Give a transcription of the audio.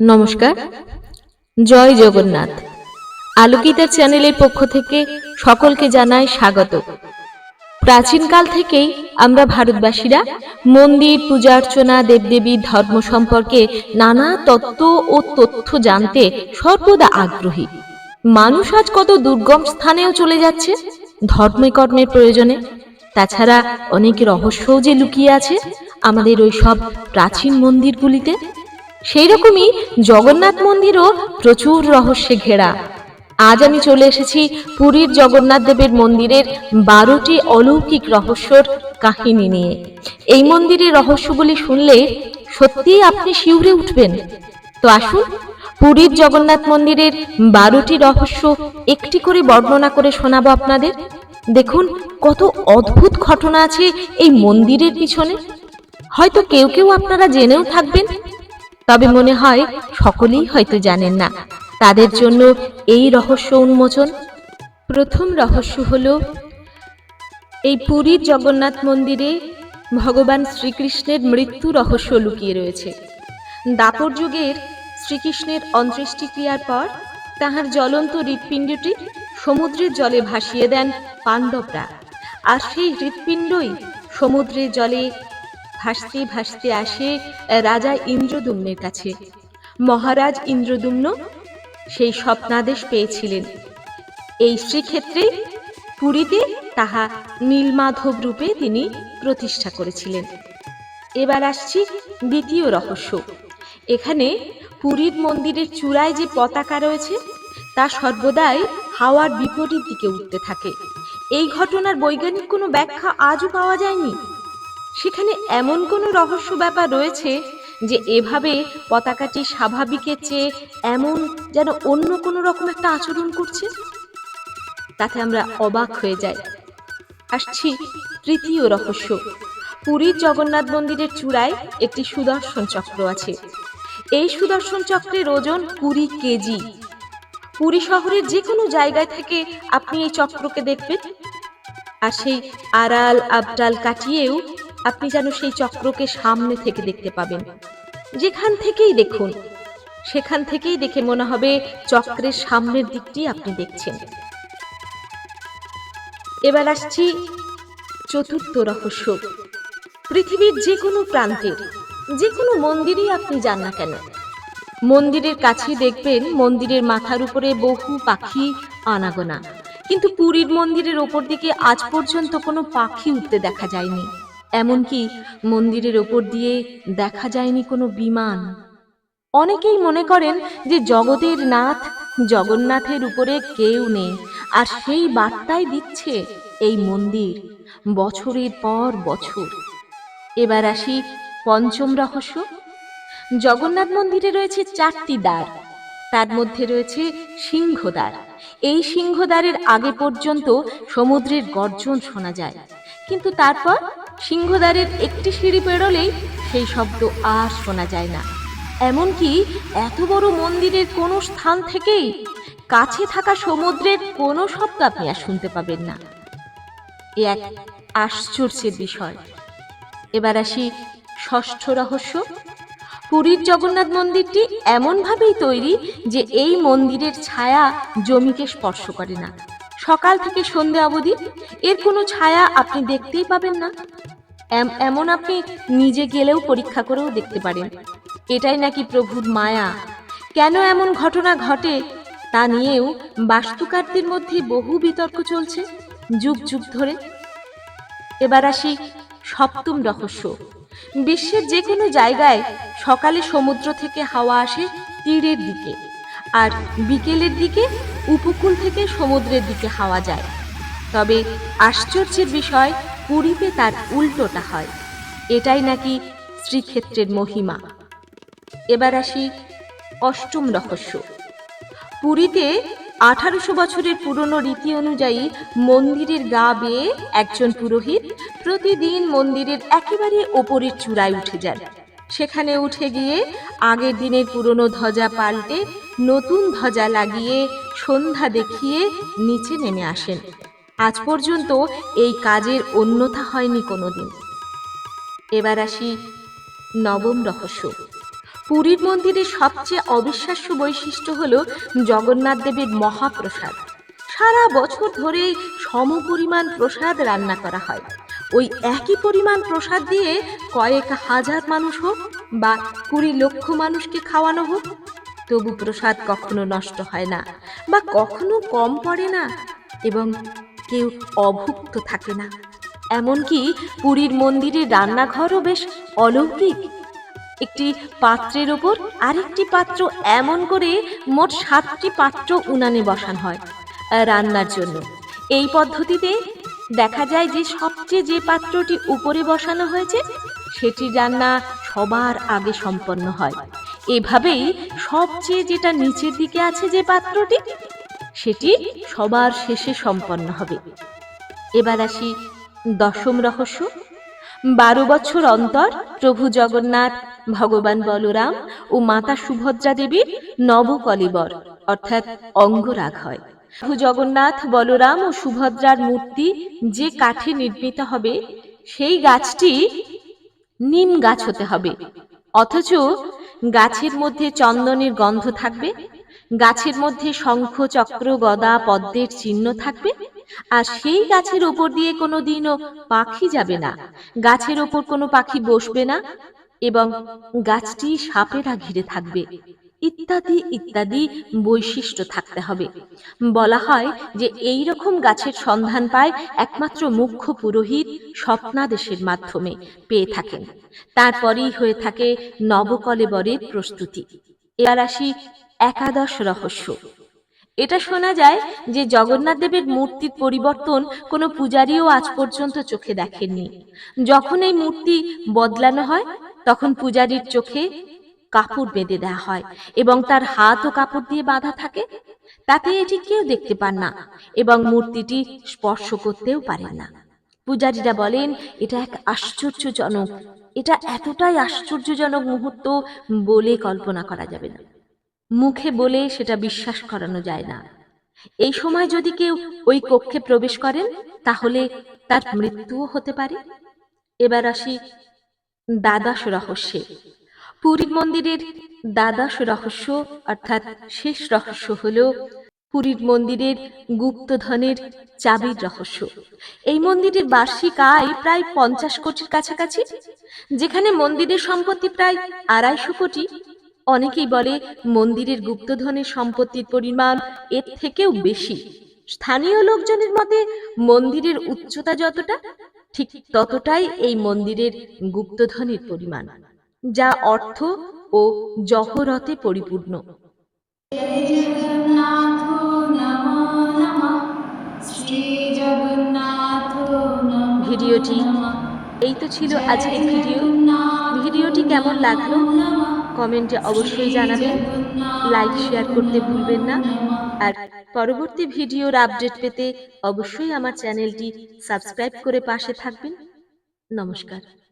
নমস্কার। জয় জগন্নাথ। আলোকিতা চ্যানেলের পক্ষ থেকে সকলকে জানাই স্বাগত। প্রাচীনকাল থেকেই আমরা ভারতবাসীরা মন্দির, পূজা অর্চনা দেবদেবীর ধর্ম সম্পর্কে নানা তত্ত্ব ও তথ্য জানতে সর্বদা আগ্রহী। মানুষ আজ কত দুর্গম স্থানেও চলে যাচ্ছে ধর্মে কর্মের প্রয়োজনে। তাছাড়া অনেক রহস্যও যে লুকিয়ে আছে আমাদের ওই সব প্রাচীন মন্দিরগুলিতে। সেই রকমই জগন্নাথ মন্দিরও প্রচুর রহস্যে ঘেরা। আজ আমি চলে এসেছি পুরীর জগন্নাথ দেবের মন্দিরের বারোটি অলৌকিক রহস্যর কাহিনী নিয়ে। এই মন্দিরের রহস্যগুলি শুনলে সত্যিই আপনি শিউরে উঠবেন। তো আসুন, পুরীর জগন্নাথ মন্দিরের বারোটি রহস্য একটি করে বর্ণনা করে শোনাবো আপনাদের। দেখুন, কত অদ্ভুত ঘটনা আছে এই মন্দিরের পিছনে। হয়তো কেউ কেউ আপনারা জেনেও থাকবেন তবে মনে হয় সকলেই হয়তো জানেন না। তাদের জন্য এই রহস্য উন্মোচন। প্রথম রহস্য হলো, এই পুরীর জগন্নাথ মন্দিরে ভগবান শ্রীকৃষ্ণের মৃত্যু রহস্য লুকিয়ে রয়েছে। দাপর যুগের শ্রীকৃষ্ণের অন্ত্যেষ্টিক্রিয়ার পর তাহার জ্বলন্ত হৃৎপিণ্ডটি সমুদ্রের জলে ভাসিয়ে দেন পাণ্ডবরা। আর সেই হৃৎপিণ্ডই সমুদ্রের জলে ভাসতে ভাসতে আসে রাজা ইন্দ্রদুম্নের কাছে। মহারাজ ইন্দ্রদুম্ন সেই স্বপ্নাদেশ পেয়েছিলেন। এই শ্রীক্ষেত্রে পুরীতে তাহা নীলমাধব রূপে তিনি প্রতিষ্ঠা করেছিলেন। এবার আসছি দ্বিতীয় রহস্য। এখানে পুরীর মন্দিরের চূড়ায় যে পতাকা রয়েছে, তা সর্বদাই হাওয়ার বিপরীত দিকে উঠতে থাকে। এই ঘটনার বৈজ্ঞানিক কোনো ব্যাখ্যা আজও পাওয়া যায়নি? সেখানে এমন কোনো রহস্য ব্যাপার রয়েছে যে এভাবে পতাকাটি স্বাভাবিকের চেয়ে এমন যেন অন্য কোনো রকম একটা আচরণ করছে? তাতে আমরা অবাক হয়ে যাই। আসছি তৃতীয় রহস্য। পুরীর জগন্নাথ মন্দিরের চূড়ায় একটি সুদর্শন চক্র আছে। এই সুদর্শন চক্রের ওজন কুড়ি কেজি। পুরী শহরের যে কোনো জায়গায় থেকে আপনি এই চক্রকে দেখবেন। আর সেই আড়াল আবডাল কাটিয়েও আপনি যেন সেই চক্রকে সামনে থেকে দেখতে পাবেন। যেখান থেকেই দেখুন, সেখান থেকেই দেখে মনে হবে চক্রের সামনের দিকটি আপনি দেখছেন। এবার আসছি চতুর্থ রহস্য। পৃথিবীর যে কোনো প্রান্তের যে কোনো মন্দিরেই আপনি যান না কেন। মন্দিরের কাছে দেখবেন মন্দিরের মাথার উপরে বহু পাখি, আনাগোনা। কিন্তু পুরীর মন্দিরের ওপর দিকে আজ পর্যন্ত কোনো পাখি উঠতে দেখা যায়নি। এমনকি মন্দিরের ওপর দিয়ে দেখা যায়নি কোনো বিমান। অনেকেই মনে করেন যে জগতের নাথ জগন্নাথের উপরে কেউ নেই, আর সেই বার্তাই দিচ্ছে এই মন্দির বছরের পর বছর। এবার আসি পঞ্চম রহস্য। জগন্নাথ মন্দিরে রয়েছে চারটি দ্বার, তার মধ্যে রয়েছে সিংহদ্বার। এই সিংহদ্বারের আগে পর্যন্ত সমুদ্রের গর্জন শোনা যায়, কিন্তু তারপর সিংহদ্বারের একটি সিঁড়ি পেরোলেই সেই শব্দ আর শোনা যায় না। এমনকি এত বড় মন্দিরের কোনো স্থান থেকেই কাছে থাকা সমুদ্রের কোনো শব্দ আপনি আর শুনতে পাবেন না। এ এক আশ্চর্যের বিষয়। এবার আসি ষষ্ঠ রহস্য। পুরীর জগন্নাথ মন্দিরটি এমনভাবেই তৈরি যে এই মন্দিরের ছায়া জমিকে স্পর্শ করে না। সকাল থেকে সন্ধে অবধি এর কোনো ছায়া আপনি দেখতেই পাবেন না। এমন আপনি নিজে গেলেও পরীক্ষা করেও দেখতে পারেন। এটাই নাকি প্রভুর মায়া। কেন এমন ঘটনা ঘটে তা নিয়েও বাস্তুকারদের মধ্যে বহু বিতর্ক চলছে যুগ যুগ ধরে। এবার আসি সপ্তম রহস্য। বিশ্বের যে কোনো জায়গায় সকালে সমুদ্র থেকে হাওয়া আসে তীরের দিকে, আর বিকেলের দিকে উপকূল থেকে সমুদ্রের দিকে হাওয়া যায়। তবে আশ্চর্যের বিষয়, পুরীতে তার উল্টোটা হয়। এটাই নাকি শ্রীক্ষেত্রের মহিমা। এবার আসি অষ্টম রহস্য। পুরীতে আঠারোশো বছরের পুরনো রীতি অনুযায়ী মন্দিরের গা বেয়ে একজন পুরোহিত প্রতিদিন মন্দিরের একেবারে ওপরের চূড়ায় উঠে যান। সেখানে উঠে গিয়ে আগের দিনের পুরনো ধ্বজা পাল্টে নতুন ধ্বজা লাগিয়ে সন্ধ্যা দেখিয়ে নিচে নেমে আসেন। আজ পর্যন্ত এই কাজের অন্যথা হয়নি কোনোদিন। এবার আসি নবম রহস্য। পুরীর মন্দিরের সবচেয়ে অবিশ্বাস্য বৈশিষ্ট্য হল জগন্নাথ দেবের মহাপ্রসাদ। সারা বছর ধরে সমপরিমাণ প্রসাদ রান্না করা হয়। ওই একই পরিমাণ প্রসাদ দিয়ে কয়েক হাজার মানুষ হোক বা কুড়ি লক্ষ মানুষকে খাওয়ানো হোক, তবু প্রসাদ কখনো নষ্ট হয় না বা কখনো কম পড়ে না এবং কেউ অভুক্ত থাকে না। এমনকি পুরীর মন্দিরের রান্নাঘরও বেশ অলৌকিক। একটি পাত্রের ওপর আরেকটি পাত্র এমন করে মোট সাতটি পাত্র উনানে বসানো হয় রান্নার জন্য। এই পদ্ধতিতে দেখা যায় যে সবচেয়ে যে পাত্রটি উপরে বসানো হয়েছে সেটি রান্না সবার আগে সম্পন্ন হয়। এভাবেই সবচেয়ে যেটা নিচের দিকে আছে যে পাত্রটি, সেটি সবার শেষে সম্পন্ন হবে। এবার আসি দশম রহস্য। বারো বছর অন্তর প্রভু জগন্নাথ, ভগবান বলরাম ও মাতা সুভদ্রা দেবীর নবকলিবর, অর্থাৎ অঙ্গরাগ হয়। প্রভু জগন্নাথ, বলরাম ও সুভদ্রার মূর্তি যে কাঠে নির্মিত হবে, সেই গাছটি নিম গাছ হতে হবে। অথচ গাছের মধ্যে চন্দনের গন্ধ থাকবে, গাছের মধ্যে শঙ্খ, চক্র, গদা, পদ্মের চিহ্ন থাকবে, আর সেই গাছের ওপর দিয়ে কোনো দিনও পাখি যাবে না। গাছের ওপর কোনো পাখি বসবে না এবং গাছটি সাপেরা ঘিরে থাকবে। ইত্যাদি ইত্যাদি বৈশিষ্ট্য থাকতে হবে। বলা হয় যে এই রকম গাছের সন্ধান পায় একমাত্র মুখ্য পুরোহিত স্বপ্নাদেশের মাধ্যমে পেয়ে থাকেন। তারপরেই হয়ে থাকে নবকলেবরের প্রস্তুতি। এবার আসি একাদশ রহস্য। এটা শোনা যায় যে জগন্নাথ দেবের মূর্তির পরিবর্তন কোনো পূজারীও আজ পর্যন্ত চোখে দেখেননি। যখন এই মূর্তি বদলানো হয়, তখন পূজারীর চোখে কাপড় বেঁধে দেওয়া হয় এবং তার হাতও কাপড় দিয়ে বাঁধা থাকে। তাতে এটি কেউ দেখতে পান না এবং মূর্তিটি স্পর্শ করতেও পারেন না। পূজারীরা বলেন, এটা এক আশ্চর্যজনক, এটা এতটাই আশ্চর্যজনক মুহূর্ত বলে কল্পনা করা যাবে না। মুখে বলে সেটা বিশ্বাস করানো যায় না। এই সময় যদি কেউ ওই কক্ষে প্রবেশ করেন, তাহলে তার মৃত্যুও হতে পারে। এবার আসি দ্বাদশ রহস্যে। পুরীর মন্দিরের দ্বাদশ রহস্য অর্থাৎ শেষ রহস্য হল পুরীর মন্দিরের গুপ্তধনের চাবির রহস্য। এই মন্দিরের বার্ষিক আয় প্রায় পঞ্চাশ কোটির কাছাকাছি, যেখানে মন্দিরের সম্পত্তি প্রায় আড়াইশো কোটি। অনেকেই বলে মন্দিরের গুপ্তধনের সম্পত্তির পরিমাণ এর থেকেও বেশি। স্থানীয় লোকজনের মতে মন্দিরের উচ্চতা যতটা, ঠিক ততটাই এই মন্দিরের গুপ্তধনের পরিমাণ। যা অর্থ ও জহরতে পরিপূর্ণ। ভিডিওটি এই তো ছিল আজকের ভিডিও। ভিডিওটি কেমন লাগল? কমেন্টে অবশ্যই জানাবেন। লাইক, শেয়ার করতে ভুলবেন না। আর পরবর্তী ভিডিওর আপডেট পেতে অবশ্যই আমার চ্যানেলটি সাবস্ক্রাইব করে পাশে থাকবেন। নমস্কার।